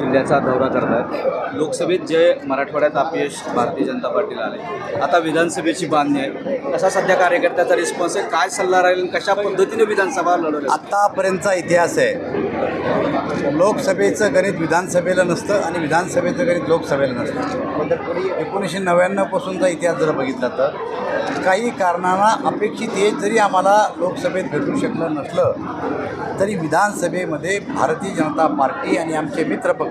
जिल्ह्याचा दौरा करतात लोकसभेत जे मराठवाड्यात अपयश भारतीय जनता पार्टीला आले आता विधानसभेची बांधणी आहे. कसा सध्या कार्यकर्त्याचा रिस्पॉन्स आहे? काय सल्ला राहील? आणि कशा पद्धतीने विधानसभा लढवली आत्तापर्यंतचा इतिहास आहे. लोकसभेचं गणित विधानसभेला नसतं आणि विधानसभेचं गणित लोकसभेला नसतं. एकोणीसशे नव्याण्णवपासूनचा इतिहास जर बघितला तर काही कारणांना अपेक्षित हे जरी आम्हाला लोकसभेत भेटू शकलं नसलं तरी विधानसभेमध्ये भारतीय जनता पार्टी आणि आमचे मित्रपक्ष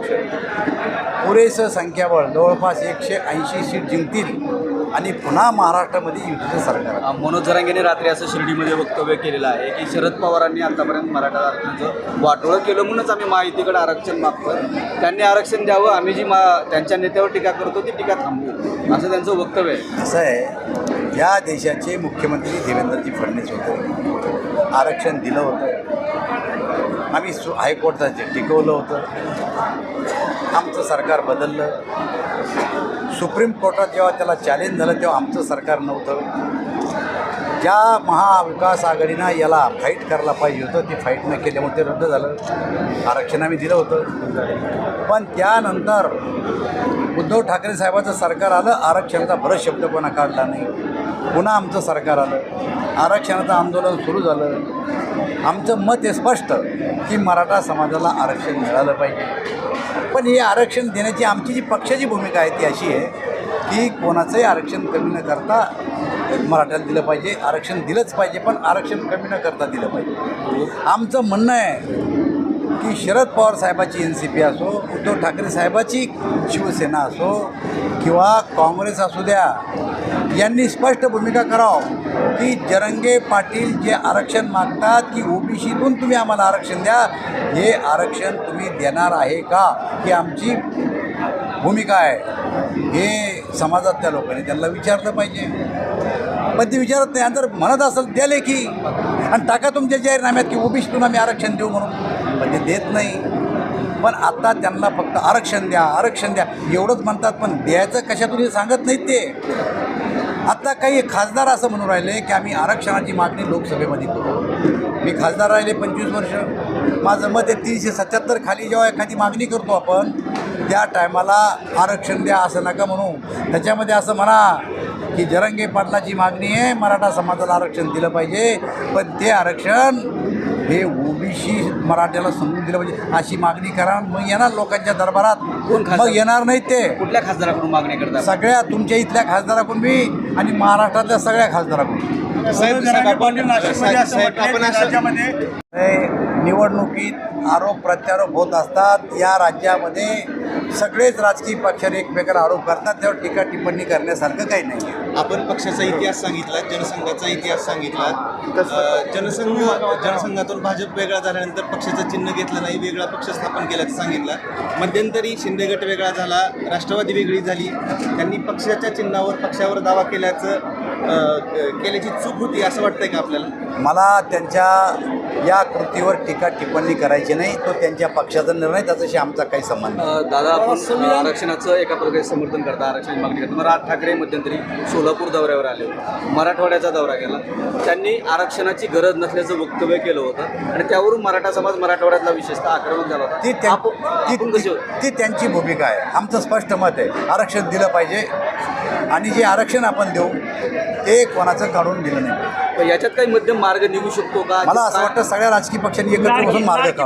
पुरेसं संख्याबळ जवळपास एकशे ऐंशी सीट जिंकतील आणि पुन्हा महाराष्ट्रामध्ये युतीचं सरकार. मनोज जरांगेने रात्री असं शिर्डीमध्ये वक्तव्य केलेलं आहे की शरद पवारांनी आतापर्यंत मराठा आरक्षणाचं वाटोळं केलं म्हणूनच आम्ही माहितीकडे आरक्षण मागतो त्यांनी आरक्षण द्यावं आम्ही जी मा त्यांच्या नेत्यावर टीका करतो ती टीका थांबवू. असं त्यांचं वक्तव्य आहे. असं आहे. या देशाचे मुख्यमंत्री देवेंद्रजी फडणवीस होते. आरक्षण दिलं होतं. आम्ही सु हायकोर्टात जे टिकवलं होतं आमचं सरकार बदललं. सुप्रीम कोर्टात जेव्हा त्याला चॅलेंज झालं तेव्हा आमचं सरकार नव्हतं. ज्या महाविकास आघाडीनं याला फाईट करायला पाहिजे होतं ती फाईट न केल्यामुळे ते रद्द झालं. आरक्षण आम्ही दिलं होतं. पण त्यानंतर उद्धव ठाकरे साहेबाचं सरकार आलं आरक्षणाचा बरंच शब्द कोणा काढला नाही. पुन्हा आमचं सरकार आलं. आरक्षणाचं आंदोलन सुरू झालं. आमचं मत हे स्पष्ट की मराठा समाजाला आरक्षण मिळालं पाहिजे. पण हे आरक्षण देण्याची आमची जी पक्षाची भूमिका आहे ती अशी आहे की कोणाचंही आरक्षण कमी न करता मराठ्याला दिलं पाहिजे. आरक्षण दिलंच पाहिजे पण आरक्षण कमी न करता दिलं पाहिजे. आमचं म्हणणं आहे की शरद पवार साहेबाची एन सी पी असो उद्धव ठाकरे साहेबाची शिवसेना असो किंवा काँग्रेस असू द्या यांनी स्पष्ट भूमिका करावं की जरंगे पाटील जे आरक्षण मागतात की ओबीसीतून तुम्ही आम्हाला आरक्षण द्या हे आरक्षण तुम्ही देणार आहे का? ही आमची भूमिका आहे. हे समाजातल्या लोकांनी त्यांना विचारलं पाहिजे. पण ते विचारत नाही. आणि जर म्हणत असेल द्या लेखी आणि टाका तुमच्या जाहीरनाम्यात की ओबीसीतून आम्ही आरक्षण देऊ म्हणून. पण ते देत नाही. पण आता त्यांना फक्त आरक्षण द्या आरक्षण द्या. एवढंच म्हणतात पण द्यायचं कशातून हे सांगत नाहीत ते. आत्ता काही खासदार असं म्हणून राहिले की आम्ही आरक्षणाची मागणी लोकसभेमध्ये करू. मी खासदार राहिले पंचवीस वर्ष. माझं मत आहे तीनशे सत्याहत्तर खाली जेव्हा एखादी मागणी करतो आपण त्या टायमाला आरक्षण द्या असं नका म्हणू. त्याच्यामध्ये असं म्हणा की जरंगे पाटलाची मागणी आहे मराठा समाजाला आरक्षण दिलं पाहिजे पण ते आरक्षण हे ओबीसी मराठ्याला समजून दिलं पाहिजे अशी मागणी करा. मग येणार लोकांच्या दरबारात. कोण? मग येणार नाहीत ते. कुठल्या खासदाराकडून मागणी करतात सगळ्या तुमच्या इथल्या खासदाराकडून मी आणि महाराष्ट्रातल्या सगळ्या खासदाराकडून. साहेब, आपण- असं- निवडणुकीत आरोप प्रत्यारोप होत असतात. या राज्यामध्ये सगळेच राजकीय पक्षाने एकमेकाला आरोप करतात. त्यावर टीका टिप्पणी करण्यासारखं काही नाही. आपण पक्षाचा इतिहास सांगितला जनसंघाचा इतिहास सांगितला. जनसंघ जनसंघातून भाजप वेगळा झाल्यानंतर पक्षाचं चिन्ह घेतलं नाही वेगळा पक्ष स्थापन केल्याचं सांगितलं. मध्यंतरी शिंदे गट वेगळा झाला राष्ट्रवादी वेगळी झाली. त्यांनी पक्षाच्या चिन्हावर पक्षावर दावा केल्याचं केल्याची चूक होती असं वाटतंय का आपल्याला? मला त्यांच्या या कृतीवर टीका टिप्पणी करायची नाही तो त्यांच्या पक्षाचा निर्णय त्याच्याशी आमचा काही संबंध नाही. दादा आपण आरक्षणाचं एका प्रकारे समर्थन करता आरक्षणाची मागणी करता. मग राज ठाकरे मध्यंतरी सोलापूर दौऱ्यावर आले होते. मराठवाड्याचा दौरा केला. त्यांनी आरक्षणाची गरज नसल्याचं वक्तव्य केलं होतं आणि त्यावरून मराठा समाज मराठवाड्यातला विशेषतः आक्रमक झाला होता. ती त्यां- आपण आपण ती कसे ती- ती त्यांची भूमिका आहे. आमचं स्पष्ट मत आहे. आरक्षण दिलं पाहिजे. आणि जे आरक्षण आपण देऊ ते कोणाचं काढून दिलं नाही. याच्यात काही मध्यम मार्ग निघू शकतो का? मला असं वाटतं सगळ्या राजकीय पक्षांनी एकत्र बसून मार्ग काढा